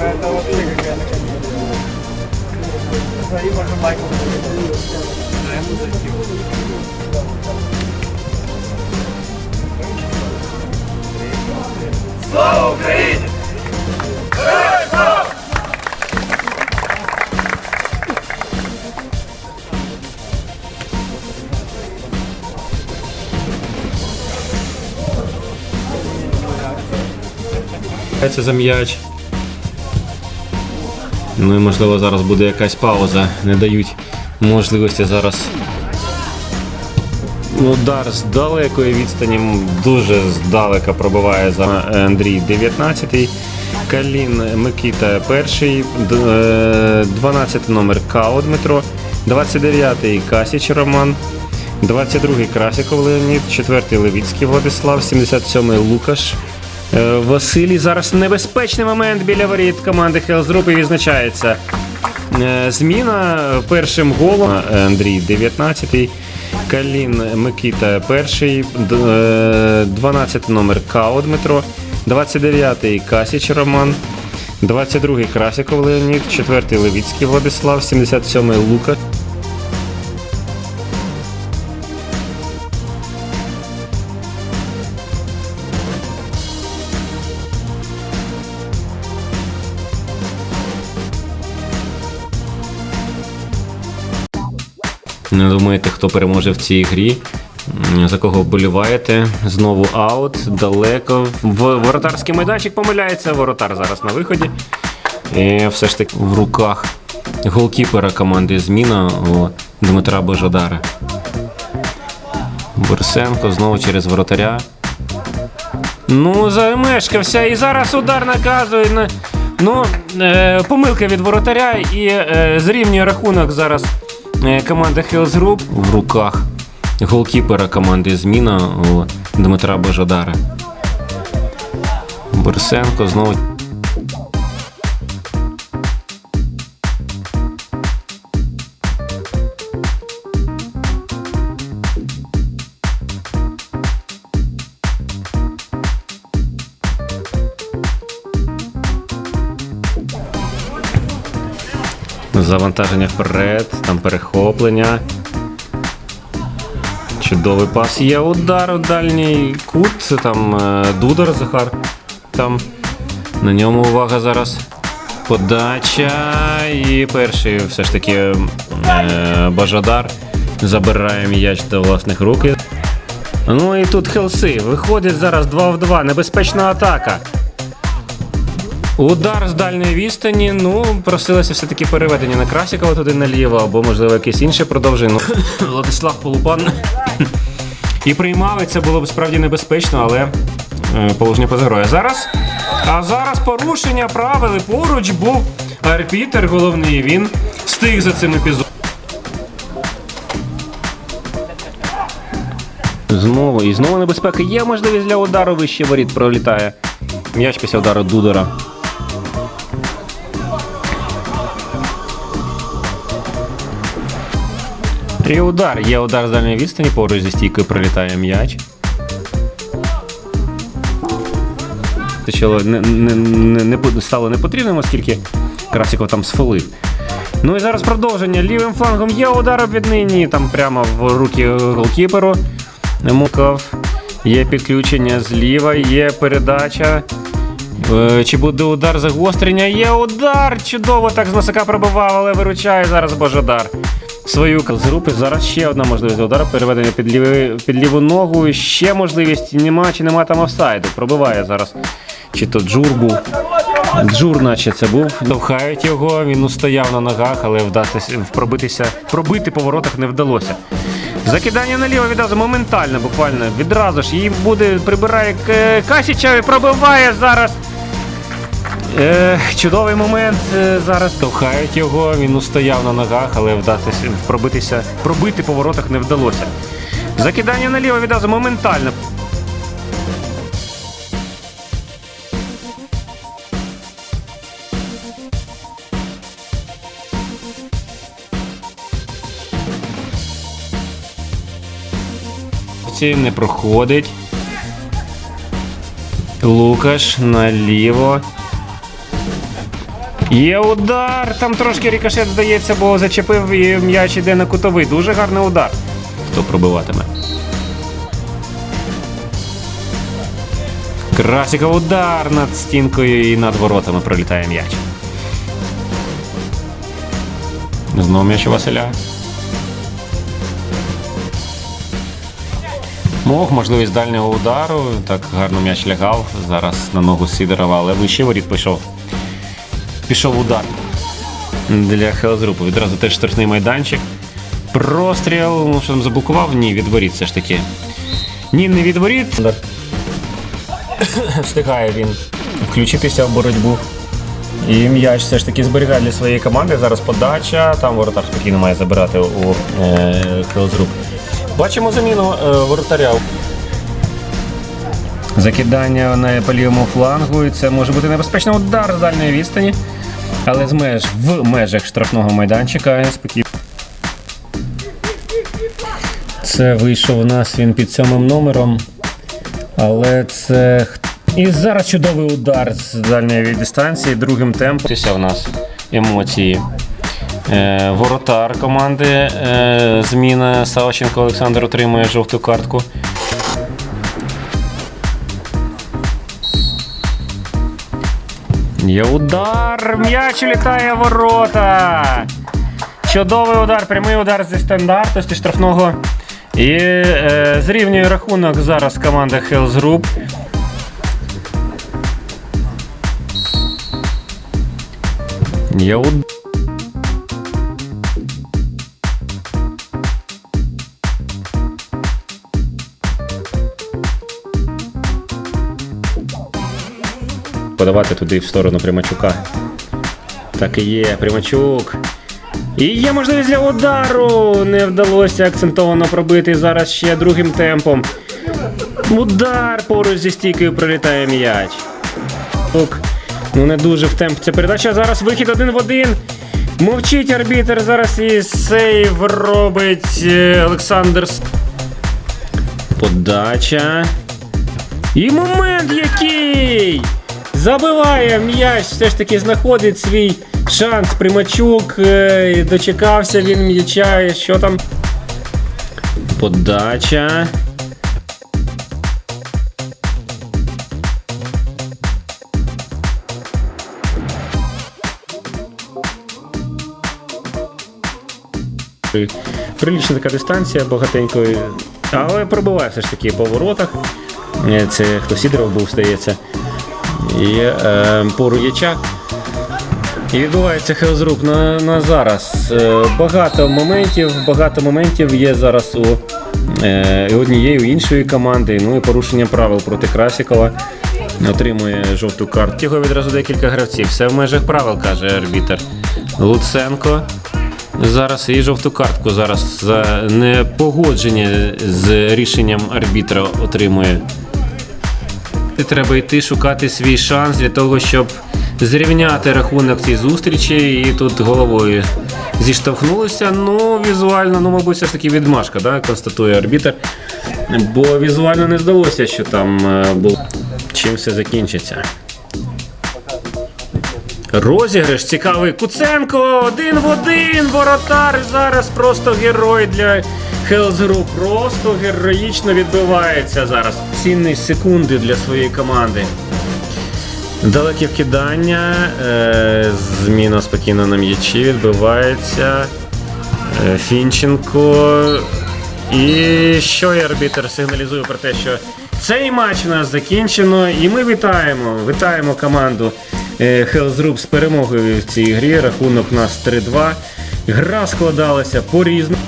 это можно Майкл. Слава Україні! Це за м'яч. Ну і можливо зараз буде якась пауза. Не дають можливості зараз. Удар з далекої відстані дуже здалека пробиває за Андрій 19-й. Калін Микита перший, е, 12 номер Као Дмитро, 29-й Касіч Роман, 22-й Красіков Леонід, 4-й Левіцький Владислав, 77-й Лукаш. Е, Василій зараз небезпечний момент біля воріт команди Хелзруп і відзначається. Е, Зміна першим голом Андрій 19-й. Калін Микита перший, д- е, 12 номер Као Дмитро, 29-й Касіч Роман, 22-й Красіков Леонід, 4-й Левіцький Владислав, 77-й Лука. Думаєте, хто переможе в цій грі? За кого вболіваєте? Знову аут, далеко. В воротарський майданчик помиляється. Воротар зараз на виході. І все ж таки в руках голкіпера команди зміна о, Дмитра Божодара. Борисенко знову через воротаря. Ну, замешкався. І зараз удар наказує. на- Ну, е, помилка від воротаря і е, зрівнює рахунок зараз команда Hells Group в руках голкіпера команди зміна Дмитра Божадара. Борисенко знову. Завантаження вперед, там перехоплення. Чудовий пас. Є удар у дальній кут. Там е, Дудар Захар. Там на ньому увага зараз. Подача. І перший все ж таки е, Бажадар забирає м'яч до власних рук. Ну і тут Хелси. Виходить зараз 2 в 2. Небезпечна атака. Удар з дальньої відстані. Ну, просилося все-таки переведення на Красікова туди наліво, або, можливо, якесь інше продовження. Ну, Владислав Полупан і приймав, і це було б справді небезпечно, але е, положення позагрою. зараз, а зараз порушення правил і поруч був арбітер головний. Він встиг за цим епізодом. Знову і знову небезпека. Є можливість для удару вище воріт пролітає. М'яч після удару Дудора. І удар. Є удар з дальньої відстані, поруч зі стійкою пролітає м'яч. Не, не, не, не стало непотрібним, оскільки Красіков там сфолив. Ну і зараз продовження. Лівим флангом є удар від нині, там прямо в руки голкіперу. Муков. Є підключення зліва, є передача. Е, Чи буде удар загострення? Є удар! Чудово так з носика пробивав, але виручає зараз Божодар. Свою з групи. Зараз ще одна можливість удару. Переведення під, лівий, під ліву ногу. Ще можливість нема чи нема там офсайду. Пробиває зараз. Чи то Джур був. Джур, наче це був. Довхають його, він устояв на ногах, але вдатися, пробитися, пробити по воротах не вдалося. Закидання наліво відразу моментально, буквально відразу ж її буде прибирає К- Касіча і пробиває зараз. Е, чудовий момент е, зараз товхають його. Він устояв на ногах, але вдатися пробитися, пробити по воротах не вдалося. Закидання наліво відразу моментально. Ці Не проходить. Лукаш наліво. Є удар, там трошки рікошет здається, бо зачепив і м'яч іде на кутовий. Дуже гарний удар. Хто пробиватиме? Красиков удар над стінкою і над воротами пролітає м'яч. Знову м'яч у Василя. Мог можливість дальнього удару. Так гарно м'яч лягав. Зараз на ногу Сидорова, але вище воріт пішов. Пішов удар для Хелзрупу. Відразу теж штрафний майданчик. Простріл. Ну, що там заблокував? Ні, від воріт все ж таки. Ні, не від воріт. Встигає він включитися в боротьбу. І м'яч все ж таки зберігає для своєї команди. Зараз подача. Там воротар спокійно має забирати у е, Хелзруп. Бачимо заміну е, воротаря. Закидання на лівому флангу. І це може бути небезпечний удар з дальньої відстані. Але з меж в межах штрафного майданчика спокійно. Це вийшов у нас він під сьомим номером. Але це. І зараз чудовий удар з дальньої дистанції, другим темпом. Це у нас емоції. Е, воротар команди е, зміна Савченко Олександр отримує жовту картку. Є удар! М'яч літає в ворота. Чудовий удар, прямий удар зі стандарту, зі штрафного. І е, зрівнює рахунок зараз команда Hells Group. Є удар. Подавати туди в сторону Примачука. Так і є, Примачук. І є можливість для удару. Не вдалося акцентовано пробити зараз ще другим темпом. Удар поруч зі стійкою прилітає м'яч. Тук. Ну не дуже в темп. Ця передача. Зараз вихід один в один. Мовчить арбітер. Зараз і сейв робить е, Олександр. Подача. І момент який! Забиває м'яч, все ж таки знаходить свій шанс. Примачук. е, Дочекався він м'яча. Що там? Подача. Прилічна така дистанція багатенько, але пробиває все ж таки по воротах. Е, Це хто Сідоров був, здається. І е, по Руяча. І відбувається хелзрук на, на зараз. Е, багато моментів, багато моментів є зараз у е, і однієї, у іншої команди. Ну і порушення правил проти Красікова. Отримує жовту картку. Його відразу декілька гравців. Все в межах правил, каже арбітер. Луценко. Зараз і жовту картку зараз за непогодження з рішенням арбітра отримує. І треба йти шукати свій шанс для того, щоб зрівняти рахунок цієї зустрічі. І тут головою зіштовхнулися. Ну, візуально, ну, мабуть, все ж таки відмашка, да, констатує арбітер. Бо візуально не здалося, що там було. Чим все закінчиться. Розіграш цікавий. Куценко один в один. Воротар зараз просто герой для Хелзеру. Просто героїчно відбивається зараз. Цінні секунди для своєї команди. Далеке вкидання. Е, зміна спокійно на м'ячі відбивається. Е, Фінченко. І що і арбітер сигналізує про те, що цей матч у нас закінчено, і ми вітаємо. Вітаємо команду Group з перемогою в цій грі. Рахунок у нас 3-2. Гра складалася по-різному.